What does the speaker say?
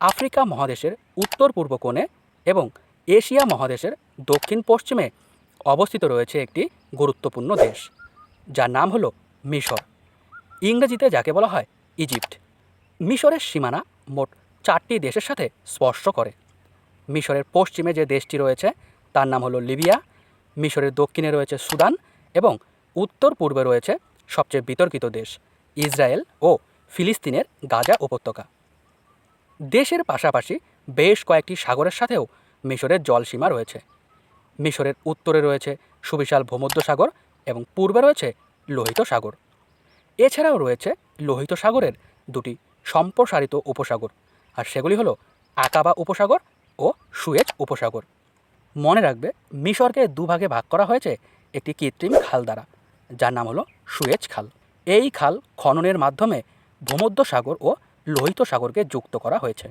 Africa মহাদেশের উত্তর পূর্ব কোণে এবং এশিয়া মহাদেশের দক্ষিণ পশ্চিমে অবস্থিত রয়েছে একটি গুরুত্বপূর্ণ দেশ, যার নাম হলো মিশর। ইংরেজিতে যাকে বলা হয় ইজিপ্ট, মিশরের সীমানা মোট চারটি দেশের সাথে স্পর্শ করে। মিশরের পশ্চিমে যে দেশটি রয়েছে, তার নাম হলো লিবিয়া, মিশরের দক্ষিণে রয়েছে সুদান এবং উত্তর পূর্বে রয়েছে সবচেয়ে বিতর্কিত দেশ, ইসরায়েল ও ফিলিস্তিনের গাজা উপত্যকা। দেশের পাশাপাশি বেশ কয়েকটি সাগরের সাথেও মিশরের জলসীমা রয়েছে। মিশরের উত্তরে রয়েছে সুবিশাল ভূমধ্যসাগর এবং পূর্বে রয়েছে লোহিত সাগর। এছাড়াও রয়েছে লোহিত সাগরের দুটি সম্প্রসারিত উপসাগর, আর সেগুলি হলো আকাবা উপসাগর ও সুয়েজ উপসাগর। মনে রাখবে, মিশরকে দুভাগে ভাগ করা হয়েছে একটি কৃত্রিম খাল দ্বারা, যার নাম হলো সুয়েজ খাল। এই খাল খননের মাধ্যমে ভূমধ্যসাগর ও লোহিত সাগরকে যুক্ত করা হয়েছে।